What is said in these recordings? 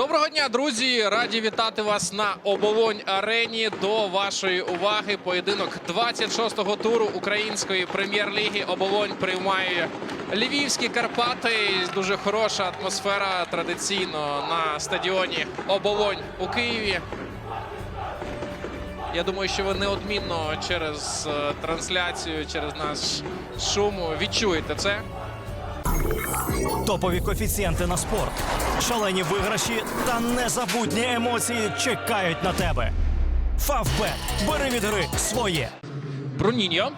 Доброго дня, друзі! Раді вітати вас на оболонь арені. До вашої уваги поєдинок 26-го туру української прем'єр-ліги. Оболонь приймає Львівські Карпати. Дуже хороша атмосфера традиційно на стадіоні Оболонь у Києві. Я думаю, що ви неодмінно через е, трансляцію, через наш шум відчуєте це. Топові коефіцієнти на спорт, шалені виграші та незабутні емоції чекають на тебе. Фавбет. Бери від гри своє. Бруніньо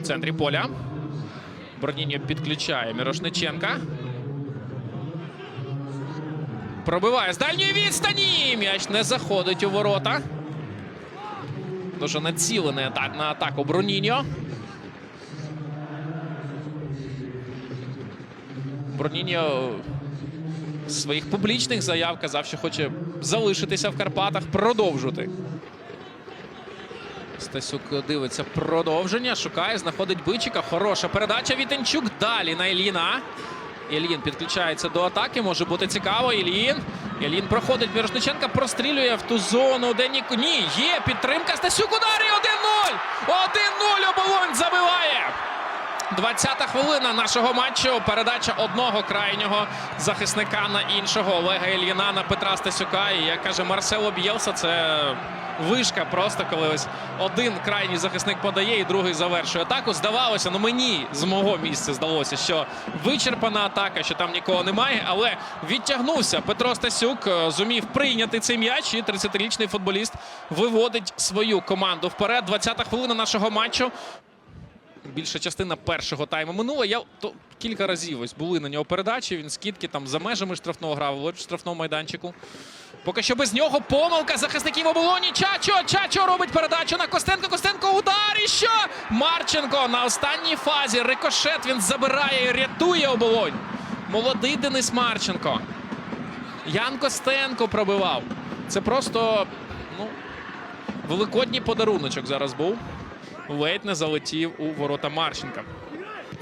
в центрі поля. Бруніньо підключає Мірошниченка. Пробиває з дальньої відстані. М'яч не заходить у ворота. Дуже націлений на атаку Бруніньо. Бруніньо в своїх публічних заяв казав, що хоче залишитися в Карпатах, продовжувати. Стасюк дивиться продовження, шукає, знаходить Бичика. Хороша передача. Вітенчук далі на Ільїна. Ільїн підключається до атаки. Може бути цікаво. Ільїн. Ільїн проходить Мірошниченка, прострілює в ту зону, де ні. Ні, є підтримка. Стасюк ударі 1-0. 1-0 оболонь забиває. 20-та хвилина нашого матчу. Передача одного крайнього захисника на іншого Олега Ільїна на Петра Стасюка. І як каже Марсело Б'єлса, це вишка просто коли ось один крайній захисник подає і другий завершує атаку. Здавалося, ну мені з мого місця здалося, що вичерпана атака, що там нікого немає, але відтягнувся Петро Стасюк, е, зумів прийняти цей м'яч. І 30-річний футболіст виводить свою команду вперед. 20-та хвилина нашого матчу. Більша частина першого тайму минула. Я то кілька разів ось були на нього передачі. Він скидки там за межами штрафного грав, в штрафному майданчику. Поки що без нього помилка захисників оболоні. Чачо, Чачо робить передачу на Костенко. Костенко удар і що? Марченко на останній фазі. Рикошет він забирає і рятує оболонь. Молодий Денис Марченко. Ян Костенко пробивав. Це просто ну, великодній подаруночок зараз був. Ледь не залетів у ворота Марченка.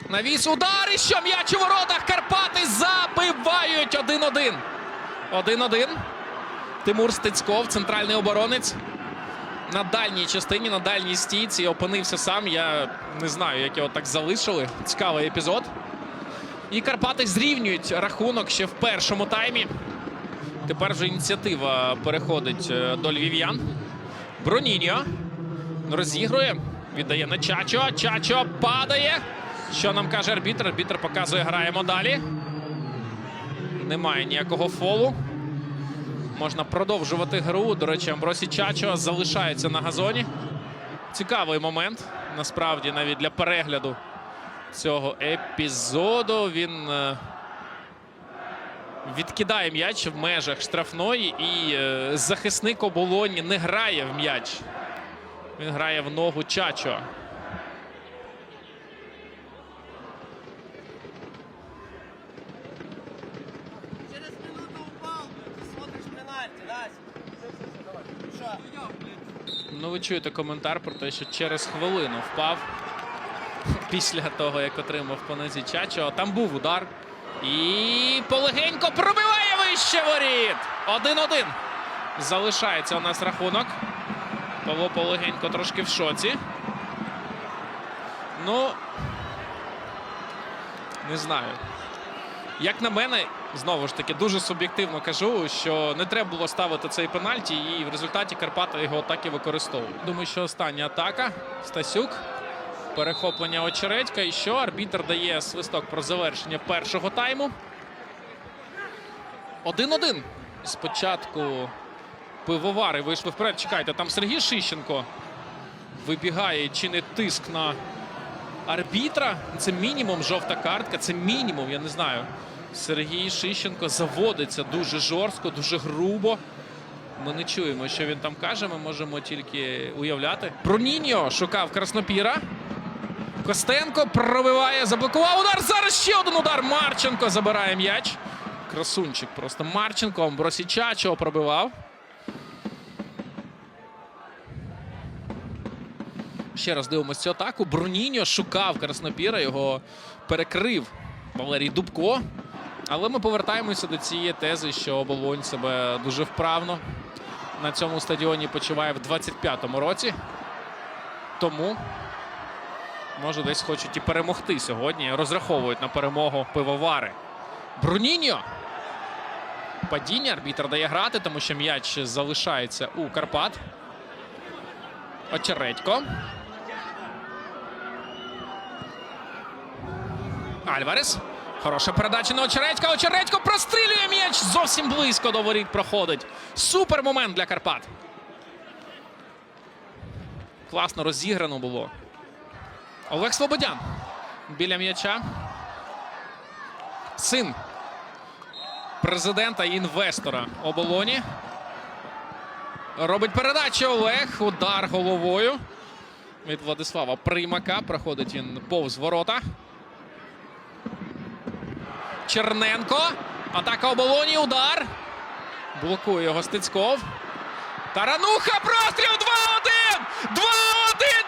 Навіс удар і що м'яч у воротах. Карпати забивають 1-1. 1-1. Тимур Стецьков, центральний оборонець. На дальній частині, на дальній стійці опинився сам. Я не знаю, як його так залишили. Цікавий епізод. І Карпати зрівнюють рахунок ще в першому таймі. Тепер вже ініціатива переходить е, до львів'ян. Броніньо розігрує. Віддає на Чачо. Чачо падає. Що нам каже арбітр? Арбітр показує, граємо далі. Немає ніякого фолу. Можна продовжувати гру. До речі, Амбросі Чачо залишається на газоні. Цікавий момент. Насправді, навіть для перегляду цього епізоду. Він е, відкидає м'яч в межах штрафної, і е, захисник оболоні не грає в м'яч. Він грає в ногу Чачо. Через минуту упал, смотришь пенальти, Настя. Ну, ви чуєте коментар про те, що через хвилину впав після того, як отримав по нозі Чачо. Там був удар. І полегенько пробиває вище воріт. 1-1. Залишається у нас рахунок. Павло полегенько трошки в шоці. Ну, не знаю. Як на мене, знову ж таки, дуже суб'єктивно кажу, що не треба було ставити цей пенальті, і в результаті Карпата його так і використовують. Думаю, що остання атака. Стасюк. Перехоплення очередька. І що? Арбітр дає свисток про завершення першого тайму. 1-1. Спочатку пивовари вийшли вперед. Чекайте, там Сергій Шищенко вибігає і чинить тиск на арбітра. Це мінімум жовта картка. Це мінімум, я не знаю. Сергій Шищенко заводиться дуже жорстко, дуже грубо. Ми не чуємо, що він там каже. Ми можемо тільки уявляти. Броніньо шукав Краснопіра. Костенко пробиває, заблокував удар. Зараз ще один удар. Марченко забирає м'яч. Красунчик просто Марченко. Амбросіча чого пробивав. Ще раз дивимося цю атаку. Бруніньо шукав Краснопіра, його перекрив Валерій Дубко. Але ми повертаємося до цієї тези, що оболонь себе дуже вправно на цьому стадіоні почуває в 25-му році. Тому може десь хочуть і перемогти сьогодні. Розраховують на перемогу пивовари. Бруніньо. Падіння арбітр дає грати, тому що м'яч залишається у Карпат. Очередько. Альварес. Хороша передача на Очередька. Очередько прострілює м'яч. Зовсім близько до воріт проходить. Супер момент для Карпат. Класно розіграно було. Олег Слободян. Біля м'яча. Син президента і інвестора оболоні. Робить передачу Олег. Удар головою. Від Владислава Примака. Проходить він повз ворота. Черненко. Атака оболоні. Удар. Блокує його Стецьков. Тарануха. Простріл 2-1! 2-1!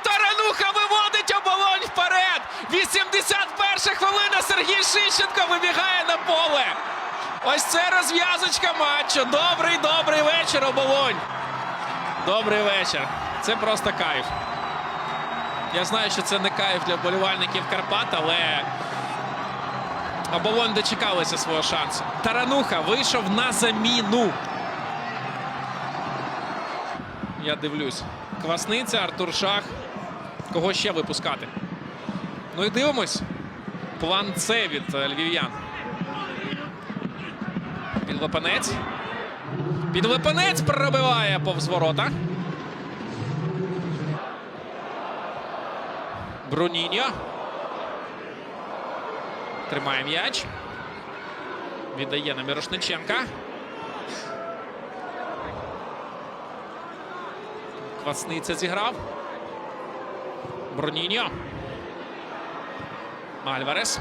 Тарануха виводить оболонь вперед! 81 хвилина. Сергій Шищенко вибігає на поле. Ось це розв'язочка матчу. Добрий, добрий вечір, оболонь. Добрий вечір. Це просто кайф. Я знаю, що це не кайф для вболівальників Карпат, але оболонь дочекалися свого шансу. Тарануха вийшов на заміну. Я дивлюсь. Квасниця, Артур Шах. Кого ще випускати? Ну і дивимось. План С від е, львів'ян. Підлепенець. Підлепенець пробиває повз ворота. Бруніньо. Тримає м'яч. Віддає на Мірошниченка. Квасниця зіграв. Бруніньо. Альварес.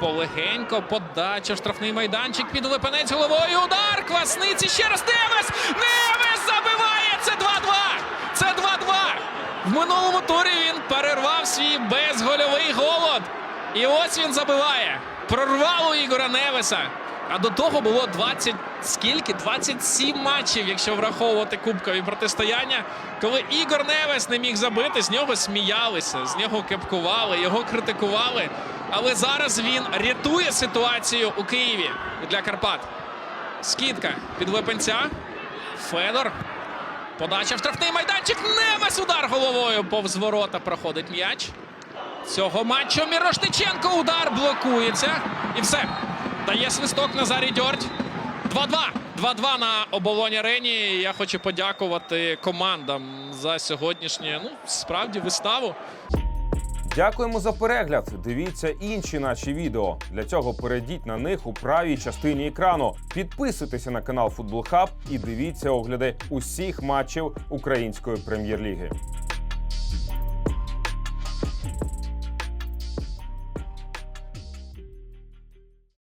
Полегенько подача штрафний майданчик під Липенець головою. Удар Квасниці. Ще раз Невес! Невес забиває! Це 2-2! Це 2-2! В минулому турі він перервав свій безгольовий голод. І ось він забиває. Прорвало Ігора Невеса. А до того було 20, скільки? 27 матчів, якщо враховувати кубкові протистояння, коли Ігор Невес не міг забити, з нього сміялися, з нього кепкували, його критикували. Але зараз він рятує ситуацію у Києві для Карпат. Скидка під Лепенця. Федор. Подача в штрафний майданчик. Невес удар головою повз ворота проходить м'яч. Цього матчу Мірошниченко удар блокується. І все. Дає свисток Назарій Дьорть. 2-2. 2-2 на оболоні арені. Я хочу подякувати командам за сьогоднішню, ну, справді, виставу. Дякуємо за перегляд. Дивіться інші наші відео. Для цього перейдіть на них у правій частині екрану. Підписуйтеся на канал Футбол Хаб і дивіться огляди усіх матчів української прем'єр-ліги.